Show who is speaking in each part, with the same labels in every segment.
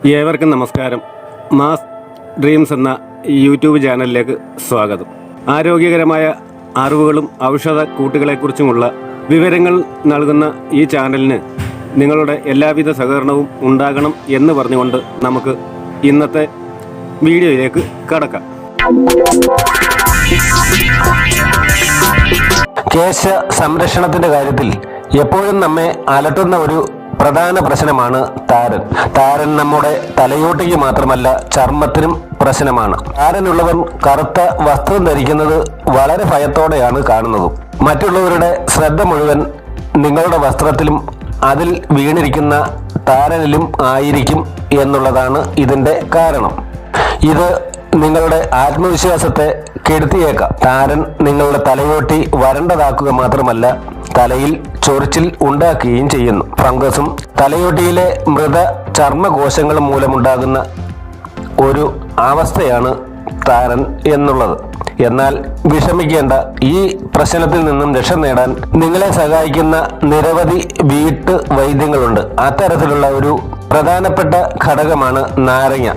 Speaker 1: ഏവർക്കും നമസ്കാരം. Mass dreams എന്ന യൂട്യൂബ് ചാനലിലേക്ക് സ്വാഗതം. ആരോഗ്യകരമായ അറിവുകളും ഔഷധ കൂട്ടുകളെക്കുറിച്ചുമുള്ള വിവരങ്ങൾ നൽകുന്ന ഈ ചാനലിന് നിങ്ങളുടെ എല്ലാവിധ സഹകരണവും ഉണ്ടാകണം എന്ന് പറഞ്ഞുകൊണ്ട് നമുക്ക് ഇന്നത്തെ വീഡിയോയിലേക്ക് കടക്കാം. കേശ സംരക്ഷണത്തിന്റെ കാര്യത്തിൽ എപ്പോഴും നമ്മെ അലട്ടുന്ന ഒരു പ്രധാന പ്രശ്നമാണ് താരൻ. താരൻ നമ്മുടെ തലയോട്ടിക്ക് മാത്രമല്ല ചർമ്മത്തിനും പ്രശ്നമാണ്. താരനുള്ളവൻ കറുത്ത വസ്ത്രം ധരിക്കുന്നത് വളരെ ഭയത്തോടെയാണ് കാണുന്നത്. മറ്റുള്ളവരുടെ ശ്രദ്ധ മുഴുവൻ നിങ്ങളുടെ വസ്ത്രത്തിലും അതിൽ വീണിരിക്കുന്ന താരനിലും ആയിരിക്കും എന്നുള്ളതാണ് ഇതിന്റെ കാരണം. ഇത് നിങ്ങളുടെ ആത്മവിശ്വാസത്തെ കെടുത്തിയേക്കാം. താരൻ നിങ്ങളുടെ തലയോട്ടി വരണ്ടതാക്കുക മാത്രമല്ല തലയിൽ ചൊറിച്ചിൽ ഉണ്ടാക്കുകയും ചെയ്യുന്നു. ഫംഗസും തലയോട്ടിയിലെ മൃത ചർമ്മകോശങ്ങൾ മൂലമുണ്ടാകുന്ന ഒരു അവസ്ഥയാണ് താരൻ എന്നുള്ളത്. എന്നാൽ വിഷമിക്കേണ്ട ഈ പ്രശ്നത്തിൽ നിന്നും രക്ഷ നേടാൻ നിങ്ങളെ സഹായിക്കുന്ന നിരവധി വീട്ടു വൈദ്യങ്ങളുണ്ട് അത്തരത്തിലുള്ള ഒരു പ്രധാനപ്പെട്ട ഘടകമാണ് നാരങ്ങ.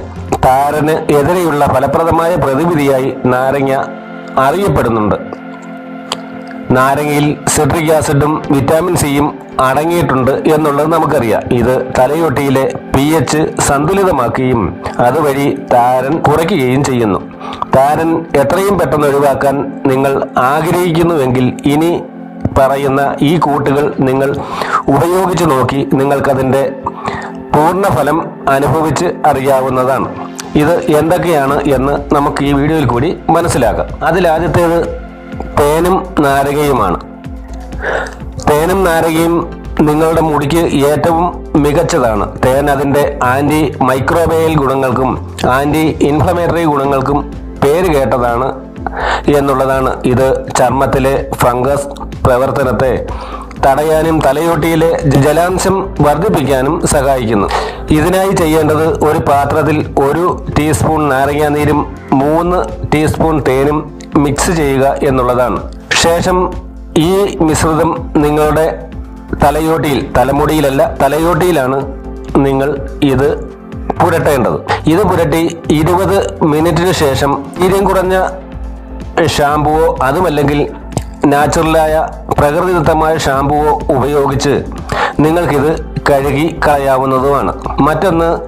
Speaker 1: താരന് എതിരെയുള്ള ഫലപ്രദമായ പ്രതിവിധിയായി നാരങ്ങ അറിയപ്പെടുന്നുണ്ട്. നാരങ്ങയിൽ സിട്രിക് ആസിഡും വിറ്റാമിൻ സിയും അടങ്ങിയിട്ടുണ്ട് എന്നുള്ളത് നമുക്കറിയാം. ഇത് തലയൊട്ടിയിലെ പി എച്ച് സന്തുലിതമാക്കുകയും അതുവഴി താരൻ കുറയ്ക്കുകയും ചെയ്യുന്നു. താരൻ എത്രയും പെട്ടെന്ന് ഒഴിവാക്കാൻ നിങ്ങൾ ആഗ്രഹിക്കുന്നുവെങ്കിൽ ഇനി പറയുന്ന ഈ കൂട്ടുകൾ നിങ്ങൾ ഉപയോഗിച്ച് നോക്കി നിങ്ങൾക്കതിന്റെ പൂർണഫലം അനുഭവിച്ച് അറിയാവുന്നതാണ്. ഇത് എന്തൊക്കെയാണ് എന്ന് നമുക്ക് ഈ വീഡിയോയിൽ കൂടി മനസ്സിലാക്കാം. അതിലാദ്യത്തേത് തേനും നാരകയുമാണ് തേനും നാരകയും നിങ്ങളുടെ മുടിക്ക് ഏറ്റവും മികച്ചതാണ്. തേൻ അതിന്റെ ആന്റി മൈക്രോബയൽ ഗുണങ്ങൾക്കും ആന്റി ഇൻഫ്ലമേറ്ററി ഗുണങ്ങൾക്കും പേര് കേട്ടതാണ് എന്നുള്ളതാണ് ഇത് ചർമ്മത്തിലെ ഫംഗസ് പ്രവർത്തനത്തെ തടയാനും തലയോട്ടിയിലെ ജലാംശം വർദ്ധിപ്പിക്കാനും സഹായിക്കുന്നു. ഇതിനായി ചെയ്യേണ്ടത് ഒരു പാത്രത്തിൽ ഒരു ടീസ്പൂൺ നാരങ്ങാനീരും മൂന്ന് ടീസ്പൂൺ തേനും മിക്സ് ചെയ്യുക എന്നുള്ളതാണ്. ശേഷം ഈ മിശ്രിതം നിങ്ങളുടെ തലയോട്ടിയിൽ തലമുടിയിലല്ല തലയോട്ടിയിലാണ് നിങ്ങൾ ഇത് പുരട്ടേണ്ടത്. ഇത് പുരട്ടി ഇരുപത് മിനിറ്റിന് ശേഷം ഇരം കുറഞ്ഞ ഷാമ്പുവോ അതുമല്ലെങ്കിൽ നാച്ചുറലായ പ്രകൃതിദത്തമായ ഷാമ്പുവോ ഉപയോഗിച്ച് നിങ്ങൾക്കിത് കഴുകി കളയാവുന്നതുമാണ്. മറ്റൊന്ന്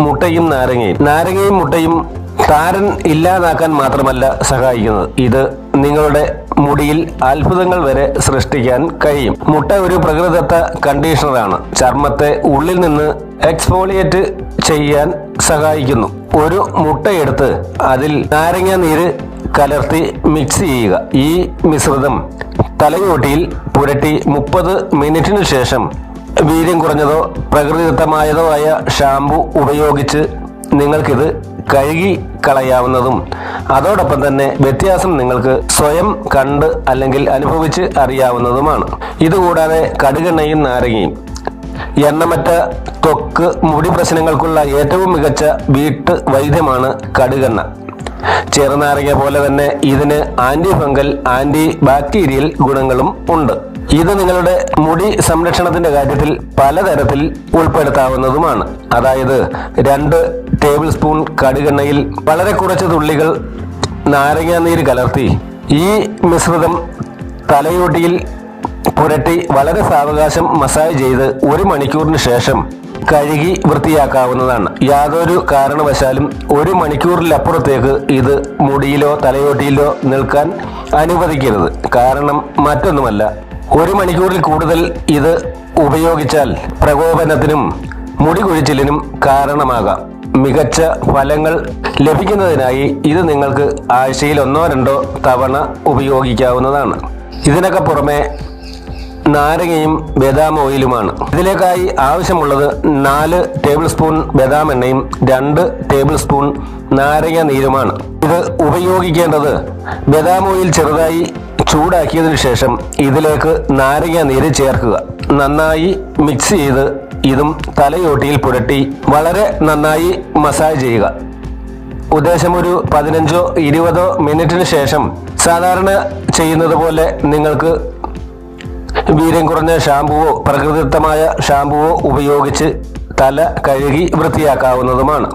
Speaker 1: മുട്ടയും നാരങ്ങയും. നാരങ്ങയും മുട്ടയും താരൻ ഇല്ലാതാക്കാൻ മാത്രമല്ല സഹായിക്കുന്നത്. ഇത് നിങ്ങളുടെ മുടിയിൽ അത്ഭുതങ്ങൾ വരെ സൃഷ്ടിക്കാൻ കഴിയും. മുട്ട ഒരു പ്രകൃതിദത്ത കണ്ടീഷണറാണ്. ചർമ്മത്തെ ഉള്ളിൽ നിന്ന് എക്സ്പോളിയേറ്റ് ചെയ്യാൻ സഹായിക്കുന്നു. ഒരു മുട്ടയെടുത്ത് അതിൽ നാരങ്ങ നീര് കലർത്തി മിക്സ് ചെയ്യുക. ഈ മിശ്രിതം തലയോട്ടിയിൽ പുരട്ടി മുപ്പത് മിനിറ്റിന് ശേഷം വീര്യം കുറഞ്ഞതോ പ്രകൃതിദത്തമായതോ ആയ ഷാമ്പു ഉപയോഗിച്ച് നിങ്ങൾക്കിത് കഴുകി കളയാവുന്നതും. അതോടൊപ്പം തന്നെ വ്യത്യാസം നിങ്ങൾക്ക് സ്വയം കണ്ട് അല്ലെങ്കിൽ അനുഭവിച്ച് അറിയാവുന്നതുമാണ്. ഇതുകൂടാതെ കടുകെണ്ണയും നാരങ്ങയും. എണ്ണമറ്റ ത്വക്ക് മുടി പ്രശ്നങ്ങൾക്കുള്ള ഏറ്റവും മികച്ച വീട്ട് വൈദ്യമാണ് കടുകെണ്ണ. ചെറുനാരങ്ങ പോലെ തന്നെ ഇതിന് ആന്റി ഫംഗൽ ആന്റി ബാക്ടീരിയൽ ഗുണങ്ങളും ഉണ്ട്. ഇത് നിങ്ങളുടെ മുടി സംരക്ഷണത്തിന്റെ കാര്യത്തിൽ പലതരത്തിൽ ഉൾപ്പെടുത്താവുന്നതുമാണ്. അതായത് രണ്ട് ടേബിൾ സ്പൂൺ കടുകെണ്ണയിൽ വളരെ കുറച്ച് തുള്ളികൾ നാരങ്ങാനീര് കലർത്തി ഈ മിശ്രിതം തലയോട്ടിയിൽ പുരട്ടി വളരെ സാവകാശം മസാജ് ചെയ്ത് ഒരു മണിക്കൂറിന് ശേഷം കഴുകി വൃത്തിയാക്കാവുന്നതാണ്. യാതൊരു കാരണവശാലും ഒരു മണിക്കൂറിലപ്പുറത്തേക്ക് ഇത് മുടിയിലോ തലയോട്ടിയിലോ നിൽക്കാൻ അനുവദിക്കരുത്. കാരണം മറ്റൊന്നുമല്ല ഒരു മണിക്കൂറിൽ കൂടുതൽ ഇത് ഉപയോഗിച്ചാൽ പ്രകോപനത്തിനും മുടി കൊഴിച്ചിലിനും കാരണമാകാം. മികച്ച ഫലങ്ങൾ ലഭിക്കുന്നതിനായി ഇത് നിങ്ങൾക്ക് ആഴ്ചയിൽ ഒന്നോ രണ്ടോ തവണ ഉപയോഗിക്കാവുന്നതാണ്. ഇതിനൊക്കെ പുറമെ നാരങ്ങയും ബദാം ഓയിലുമാണ്. ഇതിലേക്കായി ആവശ്യമുള്ളത് നാല് ടേബിൾ സ്പൂൺ ബദാം എണ്ണയും രണ്ട് ടേബിൾ സ്പൂൺ നാരങ്ങ നീരുമാണ്. ഇത് ഉപയോഗിക്കേണ്ടത് ബദാം ഓയിൽ ചെറുതായി ചൂടാക്കിയതിനു ശേഷം ഇതിലേക്ക് നാരങ്ങ നീര് ചേർക്കുക. നന്നായി മിക്സ് ചെയ്ത് ഇതും തലയോട്ടിയിൽ പുരട്ടി വളരെ നന്നായി മസാജ് ചെയ്യുക. ഉദ്ദേശം ഒരു പതിനഞ്ചോ ഇരുപതോ മിനിറ്റിന് ശേഷം സാധാരണ ചെയ്യുന്നത് പോലെ നിങ്ങൾക്ക് വീര്യം കുറഞ്ഞ ഷാമ്പുവോ പ്രകൃതിദത്തമായ ഷാമ്പുവോ ഉപയോഗിച്ച് തല കഴുകി വൃത്തിയാക്കാവുന്നതുമാണ്.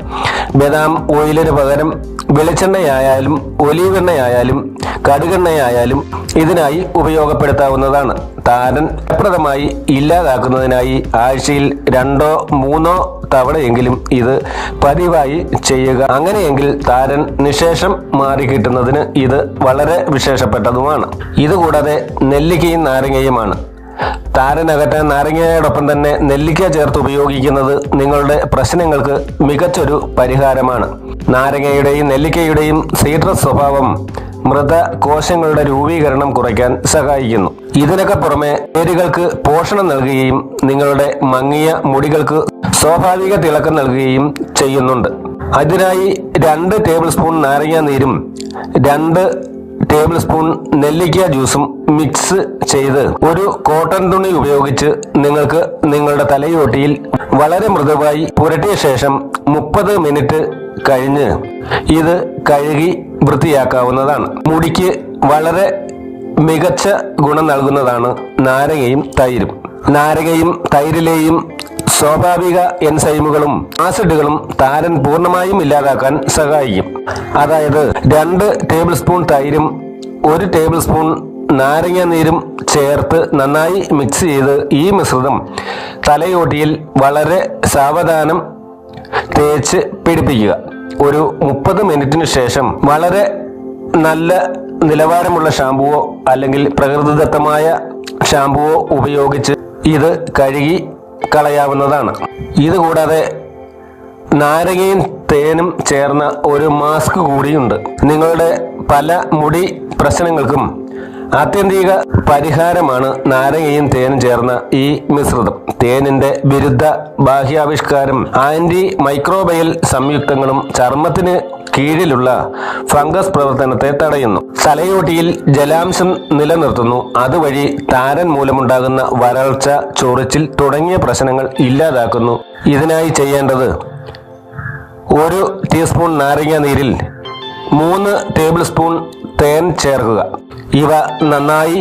Speaker 1: ബദാം ഓയിലിന് പകരം വെളിച്ചെണ്ണയായാലും ഒലീവെണ്ണയായാലും കടുകെണ്ണയായാലും ഇതിനായി ഉപയോഗപ്പെടുത്താവുന്നതാണ്. താരൻ ഫലപ്രദമായി ഇല്ലാതാക്കുന്നതിനായി ആഴ്ചയിൽ രണ്ടോ മൂന്നോ തവണയെങ്കിലും ഇത് പതിവായി ചെയ്യുക. അങ്ങനെയെങ്കിൽ താരൻ നിശേഷം മാറിക്കിട്ടുന്നതിന് ഇത് വളരെ വിശേഷപ്പെട്ടതുമാണ്. ഇതുകൂടാതെ നെല്ലിക്കയും നാരങ്ങയുമാണ്. താരനകറ്റാൻ നാരങ്ങയോടൊപ്പം തന്നെ നെല്ലിക്ക ചേർത്ത് ഉപയോഗിക്കുന്നത് നിങ്ങളുടെ പ്രശ്നങ്ങൾക്ക് മികച്ചൊരു പരിഹാരമാണ്. നാരങ്ങയുടെയും നെല്ലിക്കയുടെയും സീട്രസ് സ്വഭാവം മൃത കോശങ്ങളുടെ രൂപീകരണം കുറയ്ക്കാൻ സഹായിക്കുന്നു. ഇതിനൊക്കെ പുറമെ വേരുകൾക്ക് പോഷണം നൽകുകയും നിങ്ങളുടെ മങ്ങിയ മുടികൾക്ക് സ്വാഭാവിക തിളക്കം നൽകുകയും ചെയ്യുന്നുണ്ട്. അതിനായി രണ്ട് ടേബിൾ സ്പൂൺ നാരങ്ങ നീരും രണ്ട് ടേബിൾ സ്പൂൺ നെല്ലിക്ക ജ്യൂസും മിക്സ് ചെയ്ത് ഒരു കോട്ടൺ തുണി ഉപയോഗിച്ച് നിങ്ങൾക്ക് നിങ്ങളുടെ തലയോട്ടിയിൽ വളരെ മൃദുവായി പുരട്ടിയ ശേഷം മുപ്പത് മിനിറ്റ് കഴിഞ്ഞ് ഇത് കഴുകി വൃത്തിയാക്കാവുന്നതാണ്. മുടിക്ക് വളരെ മികച്ച ഗുണം നൽകുന്നതാണ് നാരങ്ങയും തൈരും. നാരങ്ങയും തൈരിലെയും സ്വാഭാവിക എൻസൈമുകളും ആസിഡുകളും താരൻ പൂർണമായും ഇല്ലാതാക്കാൻ സഹായിക്കും. അതായത് രണ്ട് ടേബിൾ സ്പൂൺ തൈരും ഒരു ടേബിൾ സ്പൂൺ നാരങ്ങ നീരും ചേർത്ത് നന്നായി മിക്സ് ചെയ്ത് ഈ മിശ്രിതം തലയോട്ടിയിൽ വളരെ സാവധാനം തേച്ച് പിടിപ്പിക്കുക. ഒരു മുപ്പത് മിനിറ്റിന് ശേഷം വളരെ നല്ല നിലവാരമുള്ള ഷാമ്പുവോ അല്ലെങ്കിൽ പ്രകൃതിദത്തമായ ഷാമ്പുവോ ഉപയോഗിച്ച് ഇത് കഴുകി കളയാവുന്നതാണ്. ഇതുകൂടാതെ നാരങ്ങയും തേനും ചേർന്ന ഒരു മാസ്ക് കൂടിയുണ്ട്. നിങ്ങളുടെ പല മുടി പ്രശ്നങ്ങൾക്കും ആത്യന്തിക പരിഹാരമാണ് നാരങ്ങയും തേനും ചേർന്ന ഈ മിശ്രിതം. തേനിന്റെ വിരുദ്ധ ബാഹ്യാവിഷ്കാരം ആന്റി മൈക്രോബയൽ സംയുക്തങ്ങളും ചർമ്മത്തിന് കീഴിലുള്ള ഫംഗസ് പ്രവർത്തനത്തെ തടയുന്നു. തലയോട്ടിയിൽ ജലാംശം നിലനിർത്തുന്നു. അതുവഴി താരൻ മൂലമുണ്ടാകുന്ന വരൾച്ച ചൊറിച്ചിൽ തുടങ്ങിയ പ്രശ്നങ്ങൾ ഇല്ലാതാക്കുന്നു. ഇതിനായി ചെയ്യേണ്ടത് ഒരു ടീസ്പൂൺ നാരങ്ങ നീരിൽ മൂന്ന് ടേബിൾ സ്പൂൺ തേൻ ചേർക്കുക. ഇവ നന്നായി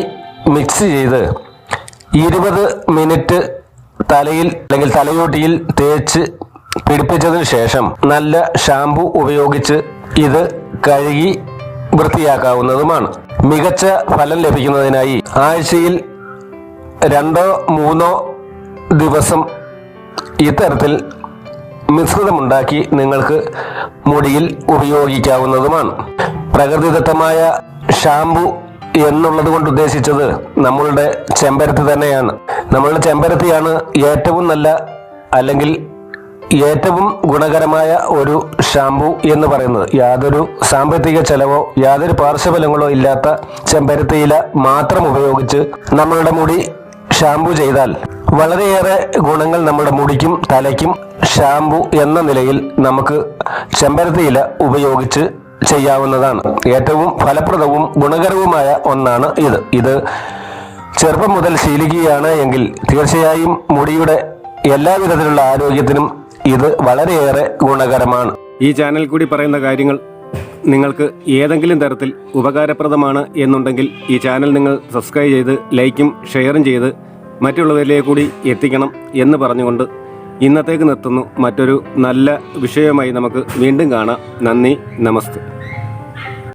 Speaker 1: മിക്സ് ചെയ്ത് ഇരുപത് മിനിറ്റ് തലയിൽ അല്ലെങ്കിൽ തലയോട്ടിയിൽ തേച്ച് പിടിപ്പിച്ചതിന് ശേഷം നല്ല ഷാമ്പു ഉപയോഗിച്ച് ഇത് കഴുകി വൃത്തിയാക്കാവുന്നതുമാണ്. മികച്ച ഫലം ലഭിക്കുന്നതിനായി ആഴ്ചയിൽ രണ്ടോ മൂന്നോ ദിവസം ഇത്തരത്തിൽ മിശ്രിതമുണ്ടാക്കി നിങ്ങൾക്ക് മുടിയിൽ ഉപയോഗിക്കാവുന്നതുമാണ്. പ്രകൃതിദത്തമായ ഷാംപു എന്നുള്ളത് കൊണ്ട് ഉദ്ദേശിച്ചത് നമ്മളുടെ ചെമ്പരത്തി തന്നെയാണ്. നമ്മളുടെ ചെമ്പരത്തിയാണ് ഏറ്റവും നല്ല അല്ലെങ്കിൽ ഏറ്റവും ഗുണകരമായ ഒരു ഷാംപു എന്ന് പറയുന്നത്. യാതൊരു സാമ്പത്തിക ചെലവോ യാതൊരു പാർശ്വഫലങ്ങളോ ഇല്ലാത്ത ചെമ്പരത്തിയില മാത്രം ഉപയോഗിച്ച് നമ്മളുടെ മുടി ഷാംപു ചെയ്താൽ വളരെയേറെ ഗുണങ്ങൾ നമ്മുടെ മുടിക്കും തലയ്ക്കും ഷാംപു എന്ന നിലയിൽ നമുക്ക് ചെമ്പരത്തിയില ഉപയോഗിച്ച് ചെയ്യാവുന്നതാണ്. ഏറ്റവും ഫലപ്രദവും ഗുണകരവുമായ ഒന്നാണ് ഇത്. ഇത് ചെറുപ്പം മുതൽ ശീലിക്കുകയാണ് എങ്കിൽ തീർച്ചയായും മുടിയുടെ എല്ലാവിധത്തിലുള്ള ആരോഗ്യത്തിനും ഇത് വളരെയേറെ ഗുണകരമാണ്.
Speaker 2: ഈ ചാനൽ കൂടി പറയുന്ന കാര്യങ്ങൾ നിങ്ങൾക്ക് ഏതെങ്കിലും തരത്തിൽ ഉപകാരപ്രദമാണ് എന്നുണ്ടെങ്കിൽ ഈ ചാനൽ നിങ്ങൾ സബ്സ്ക്രൈബ് ചെയ്ത് ലൈക്കും ഷെയറും ചെയ്ത് മറ്റുള്ളവരിലേക്ക് കൂടി എത്തിക്കണം എന്ന് പറഞ്ഞുകൊണ്ട് ഇന്നത്തേക്ക് നിർത്തുന്നു. മറ്റൊരു നല്ല വിഷയമായി നമുക്ക് വീണ്ടും കാണാം. നന്ദി നമസ്തേ.